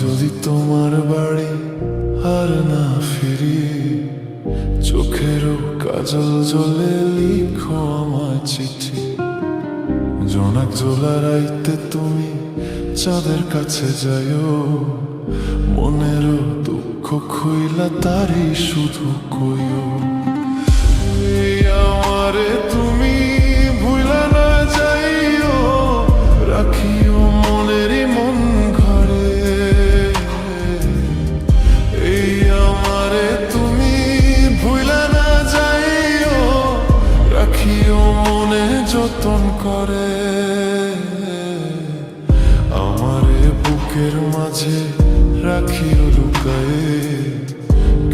যদি তোমার বাড়ি আর না ফিরি চোখেরও কাজল জলে লিখো আমার চিঠি। জনাক জোনাক জোলারাইতে তুমি চাঁদের কাছে যাইও, মনেরও দুঃখ খুইলা তারই শুধু কইও। যতন করে। আমারে বুকের মাঝে রাখিও, লুকায়ে।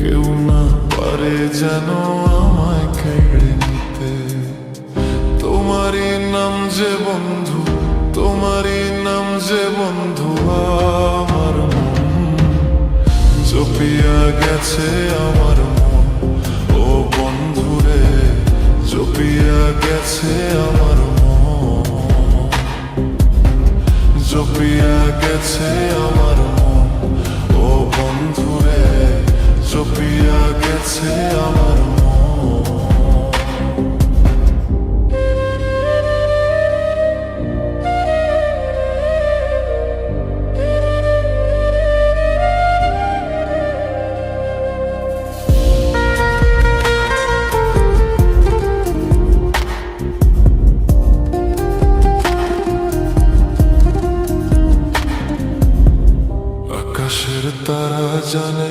কেউ না পারে যেন আমায় কেড়ে নিতে। তোমারই নাম যে বন্ধু, তোমারই নাম যে বন্ধু, আমার মন। জপিয়া গেছে আমার মন। ও বন্ধুরে জপিয়া গেছে আমার মন। জপিয়া গেছে আমার মন। ও বন্ধুরে জপিয়া গেছে আমার আকাশের তারা জানে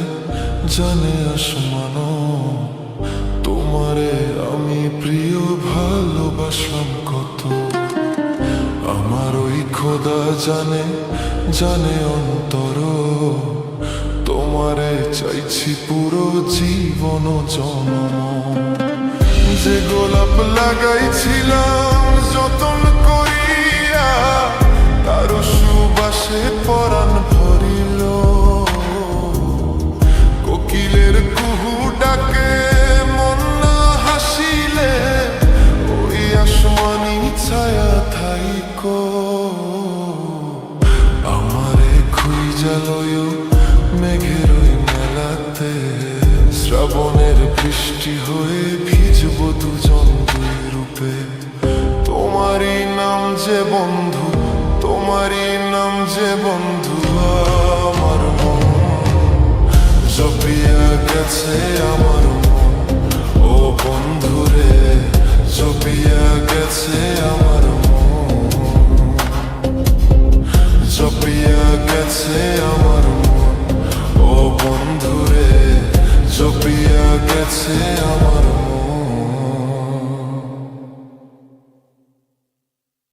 জানে আসমানো। তোমারে আমি প্রিয়, ভালোবাসলাম কত। আমার ওই খোদা জানে জানে অন্তর। তোমারে চাইছি পুরো জীবন জনম। যে গোলাপ লাগাইছিলাম খুঁজালয় মেঘের ওই মেলাতে। শ্রাবণের বৃষ্টি হয়ে ভিজব দুজন দুই রূপে। তোমারই নাম যে বন্ধু, তোমারই নাম যে বন্ধু আমার মন। জপিয়া গেছে আমার মন, ও বন্ধুরে, জপিয়া গেছে myself